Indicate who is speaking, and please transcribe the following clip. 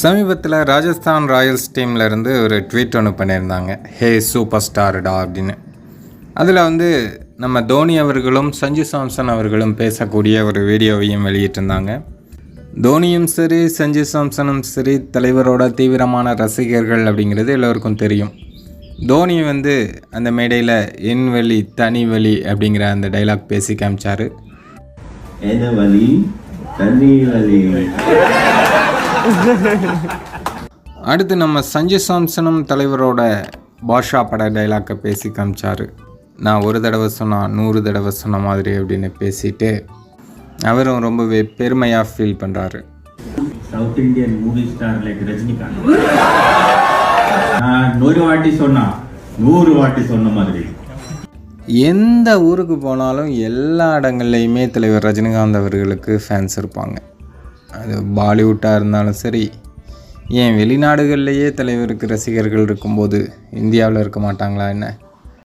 Speaker 1: சமீபத்தில் ராஜஸ்தான் ராயல்ஸ் டீம்ல இருந்து ஒரு ட்வீட் ஒன்று பண்ணியிருந்தாங்க. ஹே சூப்பர் ஸ்டார்டா அப்படின்னு. அதில் வந்து நம்ம தோனி அவர்களும் சஞ்சு சாம்சன் அவர்களும் பேசக்கூடிய ஒரு வீடியோவையும் வெளியிட்டிருந்தாங்க. தோனியும் சரி சஞ்சு சாம்சனும் சரி தலைவரோட தீவிரமான ரசிகர்கள் அப்படிங்கிறது எல்லோருக்கும் தெரியும். தோனி வந்து அந்த மேடையில் என் வழி தனி வழி அப்படிங்கிற அந்த டைலாக் பேசி காமிச்சாரு.
Speaker 2: என்ன வழி தனி வழி.
Speaker 1: அடுத்து நம்ம சஞ்சு சாம்சனும் தலைவரோட பாஷா பட டைலாக்கை பேசி காமிச்சாரு. நான் ஒரு தடவை சொன்னா நூறு தடவை சொன்ன மாதிரி அப்படின்னு பேசிட்டு அவரும் ரொம்பவே பெருமையாக ஃபீல் பண்ணுறாரு
Speaker 2: south Indian movie star like Rajinikanth. நான் நூறு வாட்டி சொன்னா நூறு வாட்டி சொன்ன மாதிரி.
Speaker 1: எந்த ஊருக்கு போனாலும் எல்லா இடங்கள்லையுமே தலைவர் ரஜினிகாந்த் அவர்களுக்கு ஃபேன்ஸ் இருப்பாங்க. அது பாலிவுட்டாக இருந்தாலும் சரி ஏன் வெளிநாடுகள்லேயே தலைவருக்கு ரசிகர்கள் இருக்கும்போது இந்தியாவில் இருக்க மாட்டாங்களா என்ன?